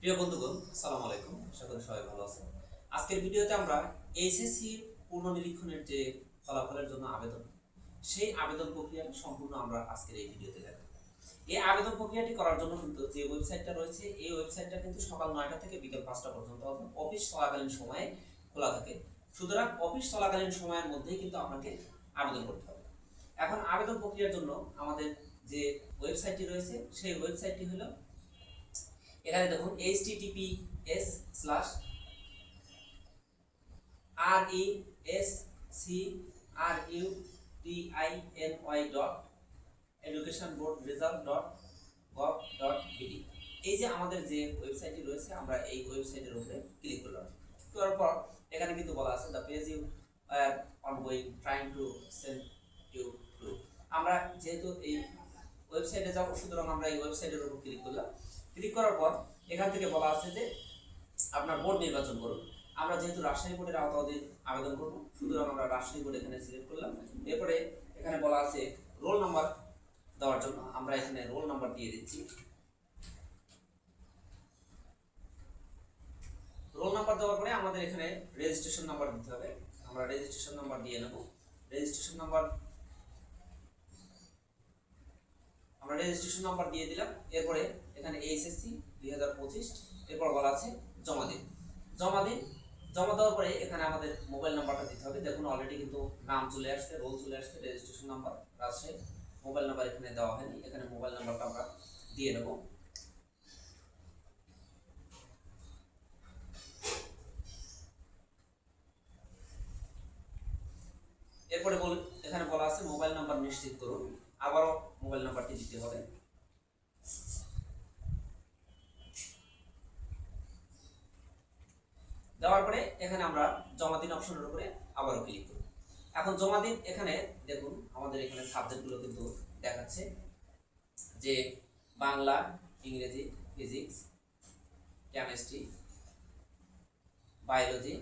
প্রিয় বন্ধুগণ সালাম আলাইকুম। আশা করি সবাই ভালো আছেন। আজকের ভিডিওতে আমরা এইচএসসি পুনর্নিরীক্ষণের যে ফলাফলের জন্য আবেদন, সেই আবেদন প্রক্রিয়া সম্পূর্ণ আমরা আজকের এই ভিডিওতে দেখাবো। এই আবেদন প্রক্রিয়াটি করার জন্য কিন্তু যে ওয়েবসাইটটা রয়েছে, এই ওয়েবসাইটটা কিন্তু সকাল নয়টা থেকে বিকেল পাঁচটা পর্যন্ত অর্থাৎ অফিস চলাকালীন সময়ে খোলা থাকে। সুতরাং অফিস চলাকালীন সময়ের মধ্যেই কিন্তু আপনাকে আবেদন করতে হবে। এখন আবেদন প্রক্রিয়ার জন্য আমাদের যে ওয়েবসাইটটি রয়েছে, সেই ওয়েবসাইটটি হলো এখানে দেখুন H T TP S slash R E S C R U T I N Y dot education board result dot gov dot BD এই যে আমাদের যে ওয়েবসাইটটি রয়েছে, আমরা এই ওয়েবসাইটের উপরে ক্লিক করলাম। করার পর এখানে কিন্তু বলা আছে the page you are on going trying to send you to আমরা যেহেতু এই ওয়েবসাইটে যাব, সুতরাং আমরা এই ওয়েবসাইটের উপর ক্লিক করলাম। ক্লিক করার পর এখান থেকে বলা আছে যে আপনার বোর্ড নির্বাচন করুন। আমরা যেহেতু রাজশাহী বোর্ডের আওতাধীন আবেদন করব, সুতরাং আমরা রাজশাহী বোর্ড এখানে সিলেক্ট করলাম। এরপরে এখানে বলা আছে রোল নাম্বার দেওয়ার জন্য আমরা এখানে রোল নাম্বার দিয়ে দিচ্ছি। রোল নাম্বার দেওয়ার পরে আমাদের এখানে রেজিস্ট্রেশন নাম্বার দিতে হবে। আমরা রেজিস্ট্রেশন নাম্বার দিয়ে নেব। রেজিস্ট্রেশন নাম্বার আমরা রেজিস্ট্রেশন নাম্বার দিয়ে দিলাম। এরপরে এখানে এইচএসসি দুই হাজার পঁচিশ, এরপর বলা আছে জমা দিন। জমা দিন, জমা দেওয়ার পরে এখানে আমাদের মোবাইল নাম্বারটা দিতে হবে। দেখুন অলরেডি কিন্তু নাম চলে আসছে, রোল চলে আসছে registration number Rajshahi mobile number এখানে দেওয়া হয়নি, এখানে মোবাইল নাম্বারটা আমরা দিয়ে নেব এরপরে বল এখানে বলা আছে মোবাইল নাম্বার নিশ্চিত করুন। আবারও মোবাইল নাম্বারটি দিতে হবে। দেওয়ার পরে এখানে আমরা জমা দিন অপশনের উপরে আবারও ক্লিক করব। এখন জমা দিন এখানে দেখুন, আমাদের এখানে সাবজেক্টগুলো কিন্তু দেখাচ্ছে যে বাংলা, ইংরেজি ফিজিক্স কেমিস্ট্রি বায়োলজি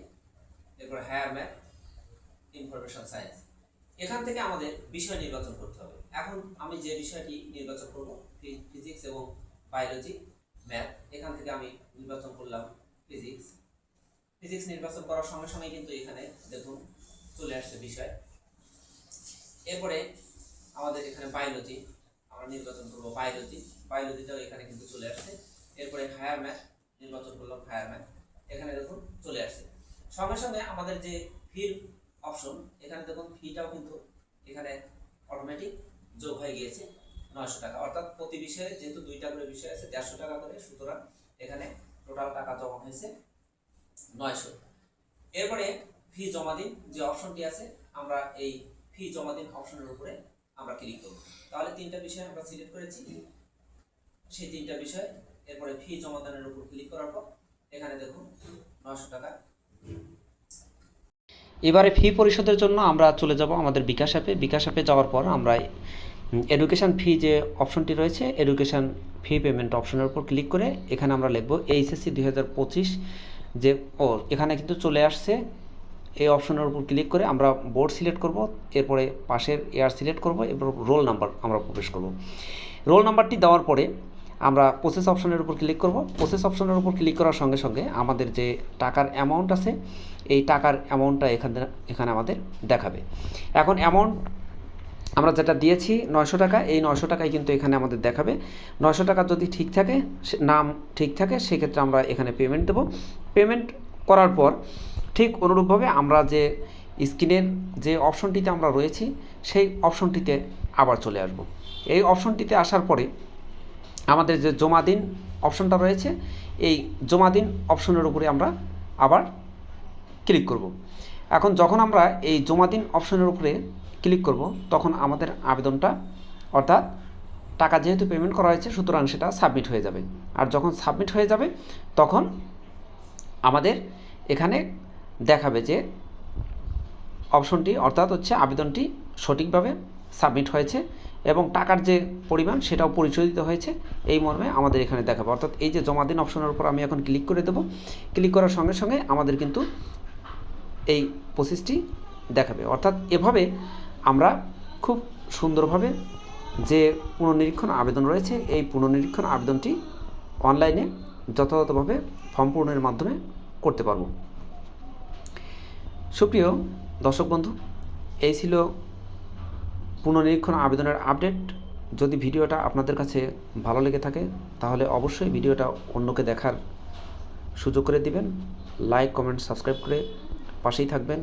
এরপর হায়ার ম্যাথ ইনফরমেশন সায়েন্স এখান থেকে আমাদের বিষয় নির্বাচন করতে হবে। এখন আমি যে বিষয়টি নির্বাচন করব ফিজিক্স এবং বায়োলজি ম্যাথ এখান থেকে আমি নির্বাচন করলাম ফিজিক্স ফিজিক্স নির্বাচন করার সঙ্গে সঙ্গে কিন্তু এখানে দেখুন চলে আসছে বিষয়। এরপরে আমাদের এখানে বায়োলজি আমরা নির্বাচন করব বায়োলজি বায়োলজিটাও এখানে কিন্তু চলে আসছে। এরপরে হায়ার ম্যাথ নির্বাচন করলাম হায়ার ম্যাথ এখানে দেখুন চলে আসছে। সঙ্গে সঙ্গে আমাদের যে ফিল অপশন এখানে দেখুন ফিটাও কিন্তু এখানে অটোমেটিক যোগ হয়ে গিয়েছে নয়শো টাকা। অর্থাৎ প্রতি বিষয়ে যেহেতু দুইটা করে বিষয় আছে, দেড়শো টাকা করে, সুতরাং এখানে টোটাল টাকা জমা হয়েছে নয়শো। এরপরে ফি জমা দিন, যে অপশনটি আছে, আমরা এই ফি জমা দিন অপশনের উপরে আমরা ক্লিক করব। তাহলে তিনটা বিষয় আমরা সিলেক্ট করেছি। সেই তিনটা বিষয়, এরপরে ফি জমা দানের উপর ক্লিক করার পর, এখানে দেখুন, নয়শো টাকা। এবারে ফি পরিশোধের জন্য আমরা চলে যাব আমাদের বিকাশ অ্যাপে। বিকাশ অ্যাপে যাওয়ার পর আমরা এডুকেশন ফি যে অপশনটি রয়েছে এডুকেশন ফি পেমেন্ট অপশনের উপর ক্লিক করে এখানে আমরা লিখব এইচএসসি দুই হাজার পঁচিশ যে, ও, এখানে কিন্তু চলে আসছে। এই অপশনের উপর ক্লিক করে আমরা বোর্ড সিলেক্ট করব, এরপরে পাশের এয়ার সিলেক্ট করব, এরপর রোল নাম্বার আমরা প্রবেশ করব। রোল নাম্বারটি দেওয়ার পরে আমরা প্রসেস অপশনের উপর ক্লিক করব। প্রসেস অপশনের উপর ক্লিক করার সঙ্গে সঙ্গে আমাদের যে টাকার অ্যামাউন্ট আছে, এই টাকার অ্যামাউন্টটা এখানে এখানে আমাদের দেখাবে। এখন অ্যামাউন্ট আমরা যেটা দিয়েছি নয়শো টাকা, এই নয়শো টাকাই কিন্তু এখানে আমাদের দেখাবে। নয়শো টাকা যদি ঠিক থাকে নাম ঠিক থাকে, সেক্ষেত্রে আমরা এখানে পেমেন্ট দেবো। পেমেন্ট করার পর ঠিক অনুরূপভাবে আমরা যে স্ক্রিনের যে অপশনটিতে আমরা রয়েছি, সেই অপশনটিতে আবার চলে আসব। এই অপশনটিতে আসার পরে আমাদের যে জমা দিন অপশনটা রয়েছে, এই জমা দিন অপশনের উপরে আমরা আবার ক্লিক করব। এখন যখন আমরা এই জমা দিন অপশনের উপরে ক্লিক করব, তখন আমাদের আবেদনটা, অর্থাৎ টাকা যেহেতু পেমেন্ট করা হয়েছে, সুতরাং সেটা সাবমিট হয়ে যাবে। আর যখন সাবমিট হয়ে যাবে, তখন আমাদের এখানে দেখাবে যে অপশনটি, অর্থাৎ হচ্ছে আবেদনটি সঠিকভাবে সাবমিট হয়েছে এবং টাকার যে পরিমাণ, সেটাও পরিচয়িত হয়েছে। এই মর্মে আমাদের এখানে দেখাবে। অর্থাৎ এই যে জমা দিন অপশনের উপর আমি এখন ক্লিক করে দেবো। ক্লিক করার সঙ্গে সঙ্গে আমাদের কিন্তু এই প্রসেসটি দেখাবে। অর্থাৎ এভাবে আমরা খুব সুন্দরভাবে যে পুনর্নিরীক্ষণ আবেদন রয়েছে, এই পুনর্নিরীক্ষণ আবেদনটি অনলাইনে যথাযথভাবে ফর্ম পূরণের মাধ্যমে করতে পারব। সুপ্রিয় দর্শক বন্ধু, এই ছিল পুনর্নিরীক্ষণ আবেদনের আপডেট। যদি ভিডিওটা আপনাদের কাছে ভালো লেগে থাকে, তাহলে অবশ্যই ভিডিওটা অন্যকে দেখার সুযোগ করে দিবেন। লাইক, কমেন্ট, সাবস্ক্রাইব করে পাশেই থাকবেন।